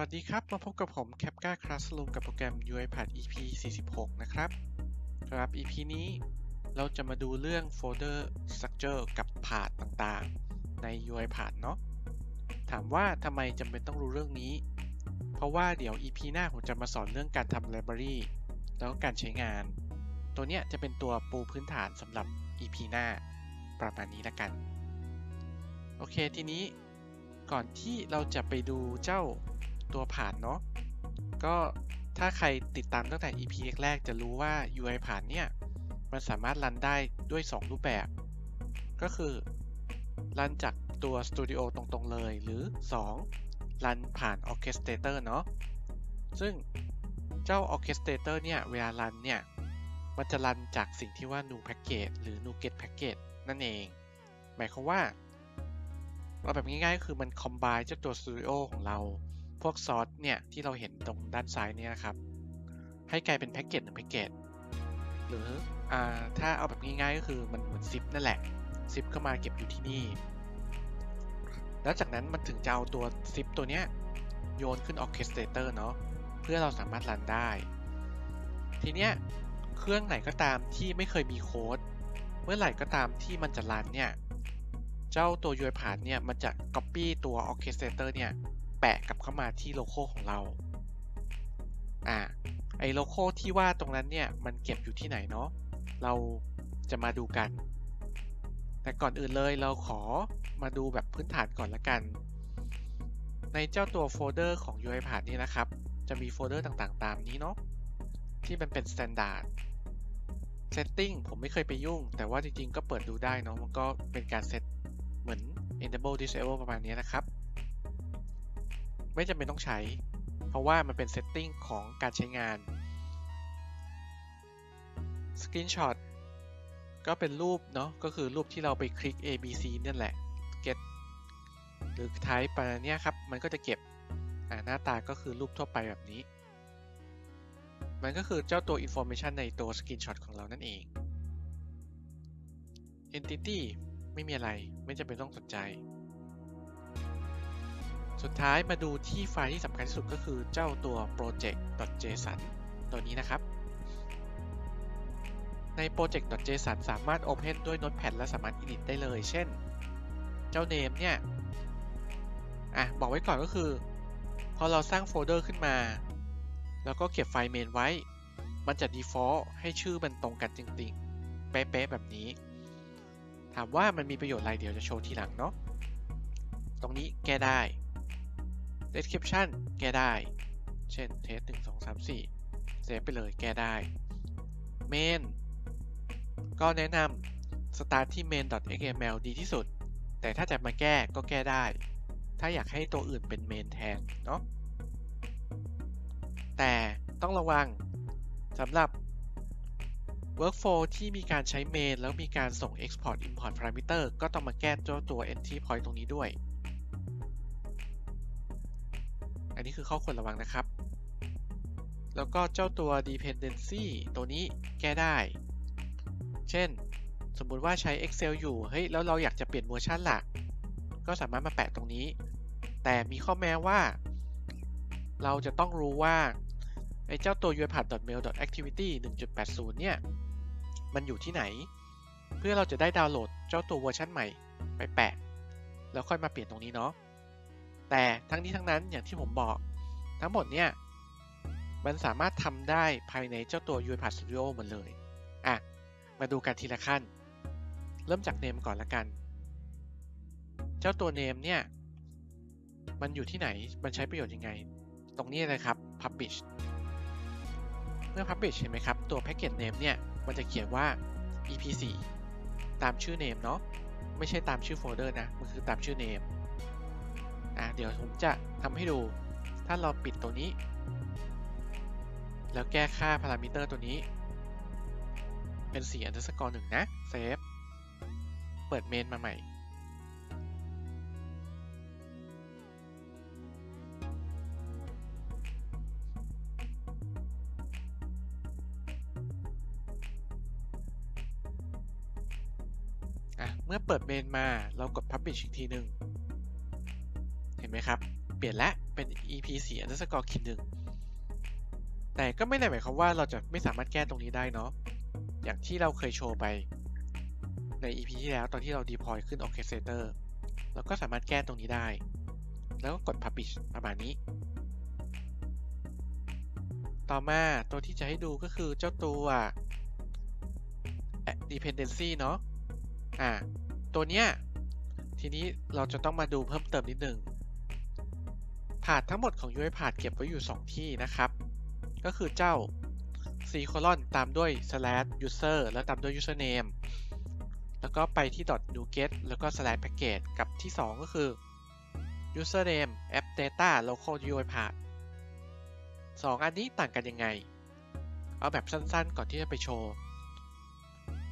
วัสดีครับ มาพบกับผม Capca Classroom กับโปรแกรม UiPath EP 46 นะครับสำหรับ EP นี้เราจะมาดูเรื่อง Folder Structure กับ Path ต่างๆ ใน UiPath เนาะถามว่าทำไมจำเป็นต้องรู้เรื่องนี้ เพราะว่าเดี๋ยว EP หน้าผมจะมาสอนเรื่องการทำ Library แล้วก็การใช้งาน ตัวเนี้ยจะเป็นตัวปูพื้นฐานสำหรับ EP หน้าประมาณนี้ละกัน โอเคทีนี้ก่อนที่เราจะไปดูเจ้า ตัวผ่านเนาะก็ถ้าใครติดตามตั้งแต่ EP แรกๆจะรู้ว่า UI ผ่านเนี่ยมันสามารถรันได้ด้วย 2 รูปแบบ ก็คือรันจากตัว Studio ตรงๆเลย หรือ 2 รันผ่าน Orchestrator เนาะซึ่งเจ้า Orchestrator เนี่ย เวลารันเนี่ย มันจะรันจากสิ่งที่ว่า new package หรือ new get package นั่นเอง หมายความว่าเอาแบบง่ายๆก็คือมัน combine เจ้าตัว Studio ของเรา พวกซอสเนี่ยที่เราเห็นตรงด้านซ้ายเนี่ยครับ ให้กลายเป็นแพ็กเกจหนึ่งแพ็กเกจหรืออ่าถ้าเอาแบบง่ายๆก็คือมันเหมือนซิปนั่นแหละซิปเข้ามาเก็บอยู่ที่นี่ แล้วจากนั้นมันถึงจะเอาตัวซิปตัวเนี้ยโยนขึ้น Orchestrator เนาะเพื่อเราสามารถรันได้ ทีเนี้ยเครื่องไหนก็ตามที่ไม่เคยมีโค้ดเมื่อไหร่ก็ตามที่มันจะรันเนี่ย เจ้าตัว UiPath เนี่ย มันจะ Copy ตัว Orchestrator เนี่ย แปะกลับเข้ามาที่โลโก้ของเรา อ่า ไอโลโก้ที่ว่าตรงนั้นเนี่ยมันเก็บอยู่ที่ไหนเนาะ เราจะมาดูกัน แต่ก่อนอื่นเลยเราขอมาดูแบบพื้นฐานก่อนละกัน ในเจ้าตัวโฟลเดอร์ของ UiPath นี่นะครับ จะมีโฟลเดอร์ต่างๆ ตามนี้เนาะ ที่มันเป็น standard setting ผมไม่เคยไปยุ่ง แต่ว่าจริงๆ ก็เปิดดูได้เนาะ มันก็เป็นการเซตเหมือน enable disable ประมาณนี้นะครับ ไม่จำเป็นต้องใช้ เพราะว่ามันเป็นเซตติ้งของการใช้งาน Screenshot ก็เป็นรูปเนาะก็คือรูปที่เราไปคลิก A B C นั่นแหละ get หรือ type ไปเนี่ยครับ มันก็จะเก็บหน้าตาก็คือรูปทั่วไปแบบนี้ มันก็คือเจ้าตัว information ในตัว Screenshot ของเรานั่นเอง Entity ไม่มีอะไรไม่จำเป็นต้องสนใจ สุดท้ายมาดูที่ไฟล์ที่สำคัญที่สุดก็คือเจ้าตัว project.json ตัวนี้นะครับ ใน project.json สามารถ open ด้วย notepad และสามารถ edit ได้เลย เช่น เจ้า name เนี่ย อะ บอกไว้ก่อนก็คือ พอเราสร้างโฟลเดอร์ขึ้นมา แล้วก็เก็บไฟล์ main ไว้ มันจะ default ให้ชื่อมันตรงกันจริงๆ เป๊ะๆ แบบนี้ ถามว่ามันมีประโยชน์อะไรเดี๋ยวจะโชว์ทีหลังเนาะ ตรงนี้แก้ได้ description แก้ได้ เช่น test 1 2 3 4 เซฟไปเลยแก้ได้ main ก็แนะนำ start ที่ main.xml ดีที่สุด แต่ถ้าจะมาแก้ก็แก้ได้ ถ้าอยากให้ตัวอื่นเป็น main แทนเนาะ แต่ต้องระวังสำหรับ workflow ที่มีการใช้ main แล้วมีการส่ง export import parameter ก็ต้องมาแก้ตัวตัว entry point ตรงนี้ด้วย นนี้คือข้อควรระวังนะครับ แล้วก็เจ้าตัว dependency ตัวนี้แก้ได้ เช่น สมมุติว่าใช้ Excel อยู่ เฮ้ย แล้วเราอยากจะเปลี่ยนเวอร์ชันหลัก ก็สามารถมาแปะตรงนี้ แต่มีข้อแม้ว่า เราจะต้องรู้ว่าไอ้เจ้าตัว uipath.mail.activity 1.80 เนี่ย มันอยู่ที่ไหน เพื่อเราจะได้ดาวน์โหลดเจ้าตัวเวอร์ชันใหม่ไปแปะ แล้วค่อยมาเปลี่ยนตรงนี้เนาะ แต่ทั้งนี้ทั้งนั้นอย่างที่ผมบอกทั้งหมดเนี่ย มันสามารถทำได้ภายในเจ้าตัว UiPath Studio หมดเลย อะ มาดูกันทีละขั้น เริ่มจากเนมก่อนละกัน เจ้าตัวเนมเนี่ย มันอยู่ที่ไหนมันใช้ประโยชน์ยังไง ตรงนี้เลยครับ publish เมื่อ publish เห็นไหมครับ ตัว package name เนี่ย มันจะเขียนว่า ep4 ตามชื่อ name เนาะไม่ใช่ตามชื่อโฟลเดอร์นะ มันคือตามชื่อ name อะเดี๋ยวผมจะทำให้ดู ถ้าเราปิดตัวนี้ แล้วแก้ค่าพารามิเตอร์ตัวนี้ เป็น4 underscore 1นะเซฟเปิดเมนมาใหม่อะเมื่อเปิดเมนมาเรากด publish อีกทีหนึ่ง ห็นไหมครับ เปลี่ยนแล้วเป็น ep 4 underscore ขีดหนึ่งแต่ก็ไม่ได้หมายความว่าเราจะไม่สามารถแก้ตรงนี้ได้เนาะอย่างที่เราเคยโชว์ไปใน EP ที่แล้วตอนที่เรา deploy ขึ้น orchestrator เราก็สามารถแก้ตรงนี้ได้ แล้วก็กด publish ประมาณนี้ ต่อมาตัวที่จะให้ดูก็คือเจ้าตัว dependency เนาะอ่าตัวเนี้ยทีนี้เราจะต้องมาดูเพิ่มเติมนิดหนึ่ง ผาดทั้งหมดของ UI ผาดเก็บไว้อยู่ 2 ที่นะครับ ก็คือเจ้า c colon ตามด้วย slash user แล้วตามด้วย username แล้วก็ไปที่ .nuget แล้วก็ slash package กับที่ 2 ก็คือ username app data local UI path สองอันนี้ต่างกันยังไง เอาแบบสั้นๆ ก่อนที่จะไปโชว์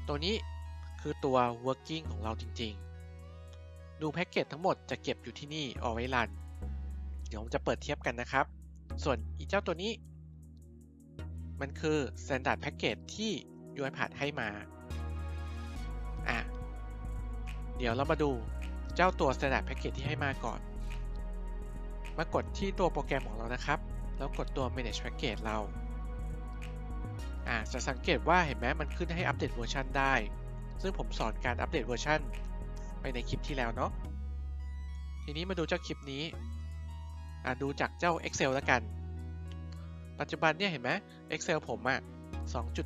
ตัวนี้คือตัว working ของเราจริงๆ ดูแพ็กเกจทั้งหมดจะเก็บอยู่ที่นี่เอาไว้รัน ดี๋ยวผมจะเปิดเทียบกันนะครับ ส่วนอีเจ้าตัวนี้ มันคือ standard package ที่ UiPath ให้มาอะเดี๋ยวเรามาดูเจ้าตัว standard package ที่ให้มาก่อน มากดที่ตัวโปรแกรมของเรานะครับ แล้วกดตัว manage package เราอ่าจะสังเกตว่าเห็นไหมมันขึ้นให้อัปเดตเวอร์ชันได้ ซึ่งผมสอนการอัปเดตเวอร์ชันไปในคลิปที่แล้วเนาะทีนี้มาดูเจ้าคลิปนี้ อ่าดูจากเจ้า Excel แล้วกัน ปัจจุบันเนี่ยเห็นไหม Excel ผมอะ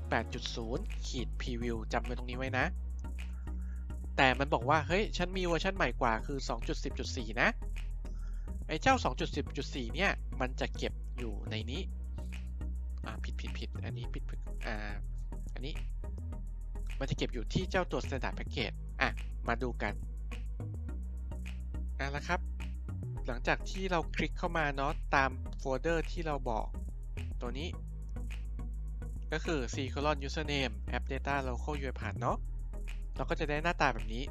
2.8.0ขีด preview จำไว้ตรงนี้ไว้นะ แต่มันบอกว่า เฮ้ย ฉันมีเวอร์ชันใหม่กว่าคือ 2.10.4 นะ ไอ้เจ้า 2.10.4 เนี่ย มันจะเก็บอยู่ในนี้ อ่า ผิดผิดผิดอันนี้ผิดผิดอ่า อันนี้ มันจะเก็บอยู่ที่เจ้าตัว standard package อะ มาดูกันอะแล้วครับ หลังจากที่เราคลิกเข้ามาเนาะตามโฟลเดอร์ที่เราบอกตัวนี้ ก็คือ c colon username app data local UiPath เนาะเราก็จะได้หน้าตาแบบนี้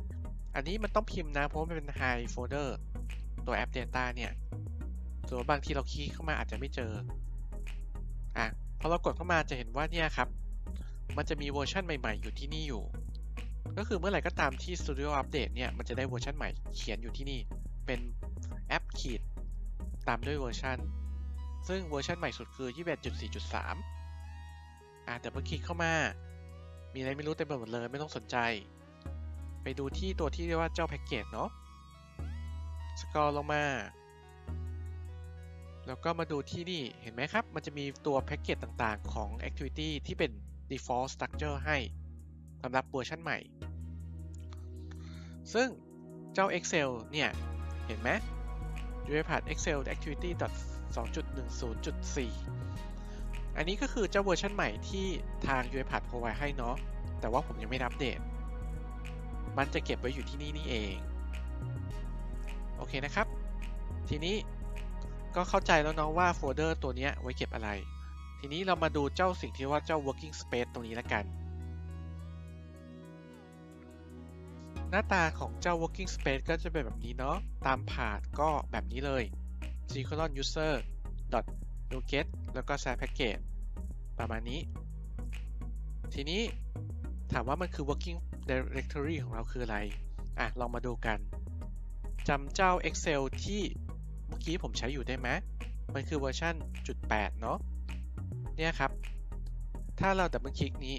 อันนี้มันต้องพิมพ์นะเพราะมันเป็น high folder ตัว app data เนี่ยส่วนบางทีเราคลิกเข้ามาอาจจะไม่เจอ อะ พอเรากดเข้ามาจะเห็นว่าเนี่ยครับ มันจะมีเวอร์ชันใหม่ๆ อยู่ที่นี่อยู่ ก็คือเมื่อไหร่ก็ตามที่ Studio Update เนี่ย มันจะได้เวอร์ชันใหม่เขียนอยู่ที่นี่ เป็น แอปขีดตามด้วยเวอร์ชันซึ่งเวอร์ชันใหม่สุดคือ 21.4.3 อะแต่พอคลิกเข้ามา มีอะไรไม่รู้เต็มไปหมดเลยไม่ต้องสนใจ ไปดูที่ตัวที่เรียกว่าเจ้าแพ็กเกจเนาะสกรอลลงมา แล้วก็มาดูที่นี่เห็นไหมครับ มันจะมีตัวแพ็กเกจต่างๆของ Activity ที่เป็น default structure ให้สำหรับเวอร์ชันใหม่ ซึ่งเจ้า Excel เนี่ย เห็นไหม UiPath Excel Activity 2.10.4 อันนี้ก็คือเจ้าเวอร์ชันใหม่ที่ทาง UiPath provide ให้เนาะ แต่ว่าผมยังไม่อัปเดต มันจะเก็บไว้อยู่ที่นี่นี่เอง โอเคนะครับ ทีนี้ก็เข้าใจแล้วเนาะว่าโฟลเดอร์ตัวนี้ไว้เก็บอะไร ทีนี้เรามาดูเจ้าสิ่งที่ว่าเจ้า working space ตรงนี้และกัน หน้าตาของเจ้า working space ก็จะเป็นแบบนี้เนาะ ตามผาดก็แบบนี้เลย c colon user dot nuget แล้วก็ share package ประมาณนี้ ทีนี้ถามว่ามันคือ working directory ของเราคืออะไร อะ ลองมาดูกันจำเจ้า Excel ที่เมื่อกี้ผมใช้อยู่ได้ไหมมันคือเวอร์ชันจุด8เนาะ เนี่ยครับ ถ้าเราดับเบิลคลิกนี้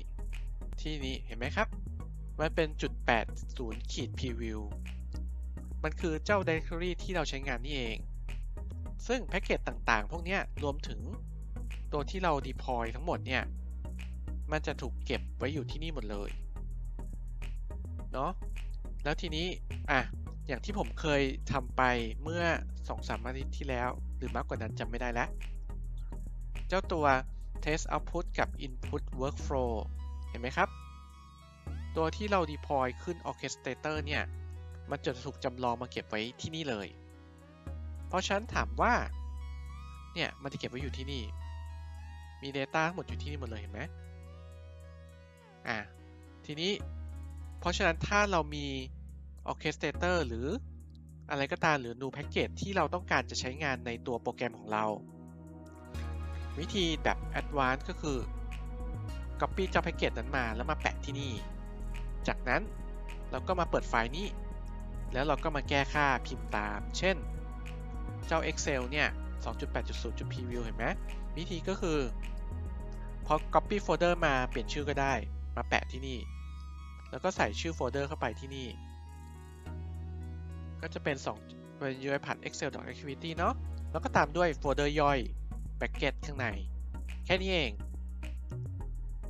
ที่นี้ เห็นไหมครับ มันเป็นจุด80ขีด preview มันคือเจ้า directory ที่เราใช้งานนี่เอง ซึ่งแพ็กเกจต่างๆ พวกนี้รวมถึงตัวที่เรา deploy ทั้งหมดเนี่ย มันจะถูกเก็บไว้อยู่ที่นี่หมดเลย เนาะแล้วทีนี้ อะ อย่างที่ผมเคยทำไปเมื่อ 2-3 อาทิตย์ที่แล้ว หรือมากกว่านั้นจำไม่ได้แล้ว เจ้าตัว test output กับ input workflow เห็นไหมครับ ตัวที่เรา deploy ขึ้น orchestrator เนี่ย มันจะถูกจำลองมาเก็บไว้ที่นี่เลย เพราะฉะนั้นถามว่า เนี่ย มันจะเก็บไว้อยู่ที่นี่ มี data ทั้งหมดอยู่ที่นี่หมดเลยเห็นไหมอะ ทีนี้ เพราะฉะนั้นถ้าเรามี orchestrator หรืออะไรก็ตามหรือ new package ที่เราต้องการจะใช้งานในตัวโปรแกรมของเรา วิธีแบบ advanced ก็คือ copy เจ้า package นั้นมาแล้วมาแปะที่นี่ จากนั้นเราก็มาเปิดไฟล์นี้ แล้วเราก็มาแก้ค่าพิมพ์ตาม เช่น เจ้า Excel เนี่ย 2.8.0.preview เห็นไหมวิธีก็คือ พอ copy folder มาเปลี่ยนชื่อก็ได้ มาแปะที่นี่ แล้วก็ใส่ชื่อโฟลเดอร์เข้าไปที่นี่ ก็จะเป็น2เป็น UiPath Excel.activity เนาะ แล้วก็ตามด้วยโฟลเดอร์ย่อย bracket ข้างใน แค่นี้เอง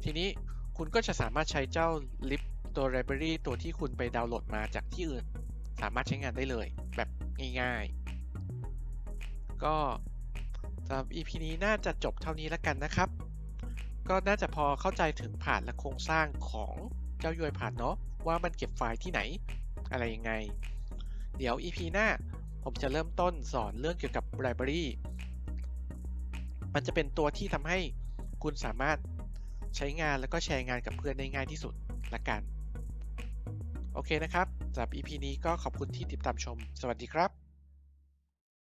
ทีนี้คุณก็จะสามารถใช้เจ้า lib ตัว library ตัวที่คุณไปดาวน์โหลดมาจากที่อื่น สามารถใช้งานได้เลยแบบง่ายๆ ก็สำหรับ EP นี้น่าจะจบเท่านี้แล้วกันนะครับ ก็น่าจะพอเข้าใจถึงผ่านและโครงสร้างของเจ้า UiPath เนาะว่ามันเก็บไฟล์ที่ไหน อะไรยังไง เดี๋ยว EP หน้าผมจะเริ่มต้นสอนเรื่องเกี่ยวกับ library มันจะเป็นตัวที่ทำให้คุณสามารถใช้งานแล้วก็แชร์งานกับเพื่อนได้ง่ายที่สุดละกัน โอเคนะครับสำหรับ EP นี้ก็ขอบคุณที่ติดตามชม สวัสดีครับ